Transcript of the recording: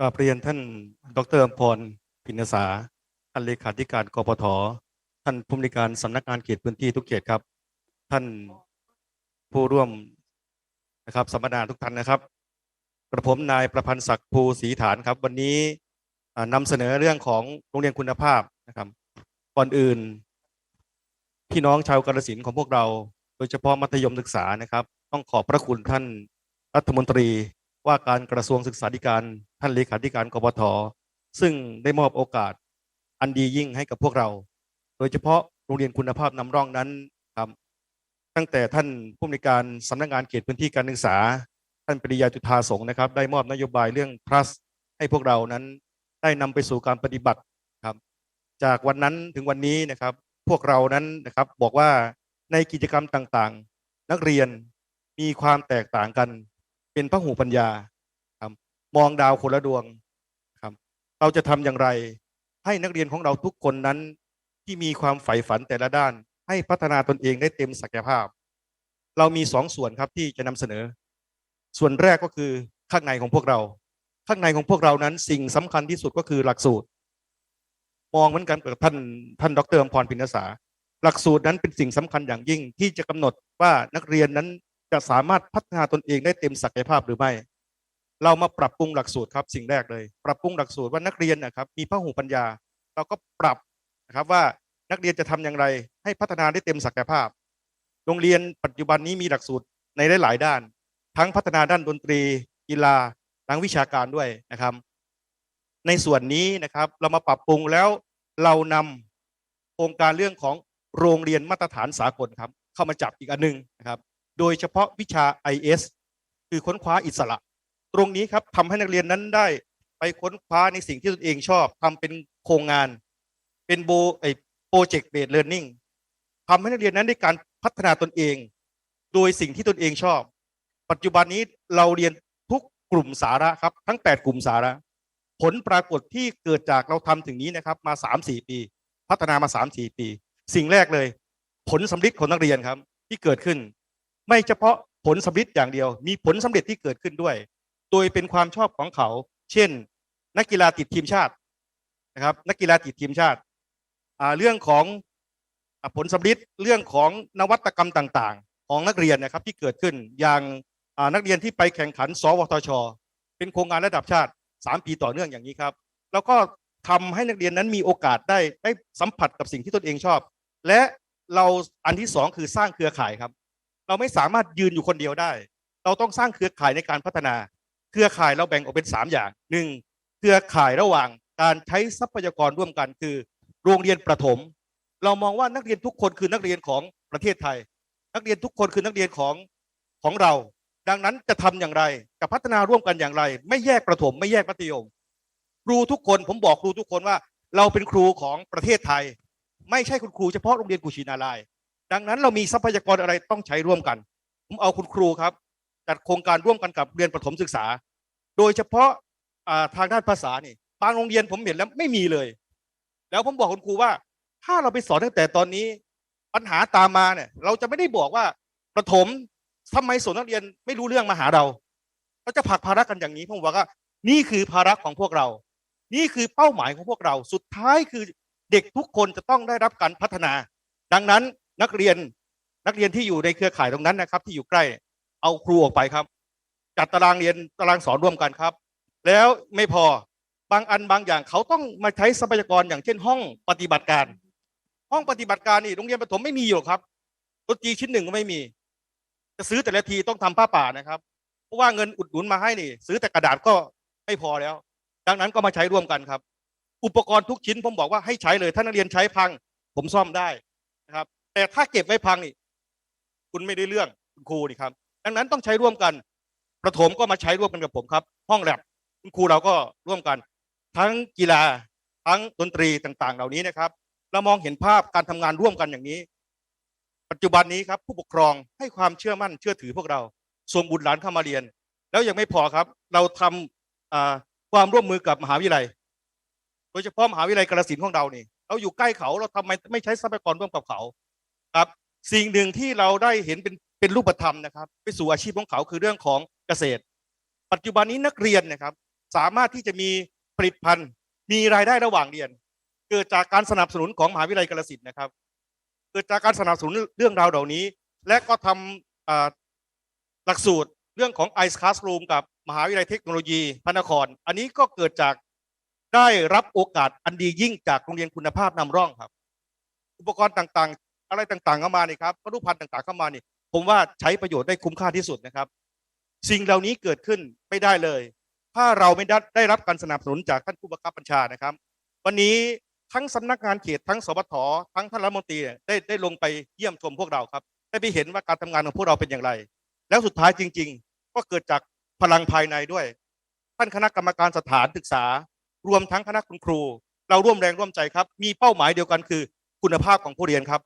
กราบเรียนท่านดรอมพรพินสาท่านเลขาธิการกปทท่านผู้อำนวยการสำนักงานเขตพื้นที่ทุกเขตครับ ท่านผู้ร่วมนะครับสัมมนาทุกท่านนะครับ กระผมนายประพันธ์ศักดิ์ภูศรีฐานครับ วันนี้อ่านำเสนอเรื่องของโรงเรียนคุณภาพนะครับก่อนอื่น พี่น้องชาวกาฬสินของพวกเรา โดยเฉพาะมัธยมศึกษานะครับ ต้องขอบพระคุณท่านรัฐมนตรี ว่าการกระทรวงศึกษาธิการท่านเลขาธิการกบทซึ่งได้มอบโอกาสอันดียิ่งให้กับพวกเรา โดยเฉพาะโรงเรียนคุณภาพนำร่องนั้นครับตั้งแต่ท่านผู้อำนวยการสำนักงานเขตพื้นที่การศึกษา ท่านปริยาจุธาสงนะครับ ได้มอบนโยบายเรื่อง plus ให้พวกเรานั้นได้นำไปสู่การปฏิบัติครับ จากวันนั้นถึงวันนี้นะครับ พวกเรานั้นนะครับบอกว่าในกิจกรรมต่างๆ นักเรียนมีความแตกต่างกัน เป็นพหูปัญญาครับมองดาวคนละดวงครับ เราจะทำอย่างไร ให้นักเรียนของเราทุกคนนั้นที่มีความใฝ่ฝันแต่ละด้าน ให้พัฒนาตนเองได้เต็มศักยภาพ เรามีสองส่วนครับที่จะนำเสนอ ส่วนแรกก็คือข้างในของพวกเรา ข้างในของพวกเรานั้นสิ่งสำคัญที่สุดก็คือหลักสูตร มองเหมือนกันกับท่านท่านดรอมพรพินสาหลักสูตรนั้นเป็นสิ่งสำคัญอย่างยิ่งที่จะกำหนดว่านักเรียนนั้น จะสามารถพัฒนาตนเองได้เต็มศักยภาพหรือไม่ เรามาปรับปรุงหลักสูตรครับสิ่งแรกเลย ปรับปรุงหลักสูตรว่านักเรียนนะครับมีพหูปัญญา เราก็ปรับนะครับว่านักเรียนจะทำอย่างไร ให้พัฒนาได้เต็มศักยภาพ โรงเรียนปัจจุบันนี้มีหลักสูตรในหลายด้าน ทั้งพัฒนาด้านดนตรี กีฬาทั้งวิชาการด้วยนะครับ ในส่วนนี้นะครับเรามาปรับปรุงแล้วเรานำโครงการเรื่องของโรงเรียนมาตรฐานสากลครับ เข้ามาจับอีกอันหนึงนะครับ โดยเฉพาะวิชา IS คือค้นคว้าอิสระ ตรงนี้ครับทำให้นักเรียนนั้นได้ไปค้นคว้าในสิ่งที่ตนเองชอบทำเป็นโครงงาน เป็นโบไอโปรเจกต์เบสเลิร์นนิ่งทำให้นักเรียนนั้นได้การพัฒนาตนเอง โดยสิ่งที่ตนเองชอบ ปัจจุบันนี้เราเรียนทุกกลุ่มสาระครับ ทั้ง 8 กลุ่มสาระ ผลปรากฏที่เกิดจากเราทำถึงนี้นะครับมา 3-4 ปี พัฒนามา 3-4 ปี สิ่งแรกเลย ผลสำลิดของนักเรียนครับที่เกิดขึ้น ไม่เฉพาะผลสำลิดอย่างเดียว มีผลสำเร็จที่เกิดขึ้นด้วย โดยเป็นความชอบของเขา เช่น นักกีฬาติดทีมชาตินะครับ นักกีฬาติดทีมชาติเรื่องของอผลสำลิดเรื่องของนวัตกรรมต่างๆ ของนักเรียนนะครับที่เกิดขึ้นอย่างนักเรียนที่ไปแข่งขัน สวทช เป็นโครงการระดับชาติ 3 ปีต่อเนื่องอย่างนี้ครับ แล้วก็ทำให้นักเรียนนั้นมีโอกาสได้ได้สัมผัสกับสิ่งที่ตนเองชอบ และเราอันที่สองคือสร้างเครือข่ายครับ เราไม่สามารถยืนอยู่คนเดียวได้ เราต้องสร้างเครือข่ายในการพัฒนา เครือข่ายเราแบ่งออกเป็น 3 อย่างหนึ่งเครือข่ายระหว่างการใช้ทรัพยากรร่วมกันคือ โรงเรียนประถม เรามองว่านักเรียนทุกคนคือนักเรียนของประเทศไทย นักเรียนทุกคนคือนักเรียนของของเรา ดังนั้นจะทำอย่างไรจะพัฒนาร่วมกันอย่างไร ไม่แยกประถม ไม่แยกมัธยมครูทุกคนผมบอกครูทุกคนว่า เราเป็นครูของประเทศไทย ไม่ใช่คุณครูเฉพาะโรงเรียนกุชินารายณ์ ดังนั้นเรามีทรัพยากรอะไรต้องใช้ร่วมกัน ผมเอาคุณครูครับ จัดโครงการร่วมกันกับเรียนประถมศึกษา โดยเฉพาะาทางด้านภาษานี่บางโรงเรียนผมเห็นแล้วไม่มีเลย แล้วผมบอกคุณครูว่า ถ้าเราไปสอนตั้งแต่ตอนนี้ ปัญหาตามมาเนี่ย เราจะไม่ได้บอกว่าประถมทำไมสอนนักเรียนไม่รู้เรื่องมาหาเราเราจะผลักภาระกันอย่างนี้ผมบอกว่า นี่คือภาระของพวกเรา นี่คือเป้าหมายของพวกเรา สุดท้ายคือเด็กทุกคนจะต้องได้รับการพัฒนา ดังนั้น นักเรียนนักเรียนที่อยู่ในเครือข่ายตรงนั้นนะครับ ที่อยู่ใกล้เอาครูออกไปครับ จัดตารางเรียนตารางสอนร่วมกันครับ แล้วไม่พอบางอันบางอย่างเขาต้องมาใช้ทรัพยากรอย่างเช่นห้องปฏิบัติการ ห้องปฏิบัติการนี่โรงเรียนประถมไม่มีอยู่ครับดนตรีชิ้นหนึ่งก็ไม่มี จะซื้อแต่ละทีต้องทำผ้าป่านะครับ เพราะว่าเงินอุดหนุนมาให้นี่ ซื้อแต่กระดาษก็ไม่พอแล้ว ดังนั้นก็มาใช้ร่วมกันครับ อุปกรณ์ทุกชิ้นผมบอกว่าให้ใช้เลยถ้านักเรียนใช้พัง ผมซ่อมได้นะครับ แต่ถ้าเก็บไว้พังนี่คุณไม่ได้เรื่องคุณครูนี่ครับ ดังนั้นต้องใช้ร่วมกัน ประถมก็มาใช้ร่วมกันกับผมครับ ห้องแลบคุณครูเราก็ร่วมกัน ทั้งกีฬาทั้งดนตรีต่าง ๆ เหล่านี้นะครับ เรามองเห็นภาพการทำงานร่วมกันอย่างนี้ ปัจจุบันนี้ครับ ผู้ปกครองให้ความเชื่อมั่นเชื่อถือพวกเราส่งบุตรหลานเข้ามาเรียน แล้วยังไม่พอครับ เราทำอ่าความร่วมมือกับมหาวิทยาลัย โดยเฉพาะมหาวิทยาลัยกาฬสินของเรานี่เราอยู่ใกล้เขาเราทำไมไม่ใช้ทรัพยากรร่วมกับเขา ครับสิ่งหนึ่งที่เราได้เห็นเป็นเป็นรูปธรรมนะครับ ไปสู่อาชีพของเขาคือเรื่องของเกษตร ปัจจุบันนี้นักเรียนนะครับ สามารถที่จะมีผลิตภัณฑ์ มีรายได้ระหว่างเรียน เกิดจากการสนับสนุนของมหาวิทยาลัยกาฬสินธุ์นะครับ เกิดจากการสนับสนุนเรื่องราวเหล่านี้ และก็ทำหลักสูตรเรื่องของ i c e Classroom กับมหาวิทยาลัยเทคโนโลยีพระนคร อันนี้ก็เกิดจากได้รับโอกาสอันดียิ่งจากโรงเรียนคุณภาพนำร่องครับ อุปกรณ์ต่าง อะไรต่างๆเข้ามานี่ครับวัตถุภัณฑ์ต่างๆเข้ามานี่ ผมว่าใช้ประโยชน์ได้คุ้มค่าที่สุดนะครับ สิ่งเหล่านี้เกิดขึ้นไม่ได้เลย ถ้าเราไม่ได้ได้รับการสนับสนุนจากท่านผู้บังคับบัญชานะครับ วันนี้ทั้งสำนักงานเขตทั้งสบททั้งท่านรัฐมนตรีได้ได้ลงไปเยี่ยมชมพวกเราครับ ได้ไปเห็นว่าการทำงานของพวกเราเป็นอย่างไร แล้วสุดท้ายจริง ๆ ก็เกิดจากพลังภายในด้วย ท่านคณะกรรมการสถานศึกษา รวมทั้งคณะคุณครู เราร่วมแรงร่วมใจครับ มีเป้าหมายเดียวกันคือคุณภาพของผู้เรียนครับ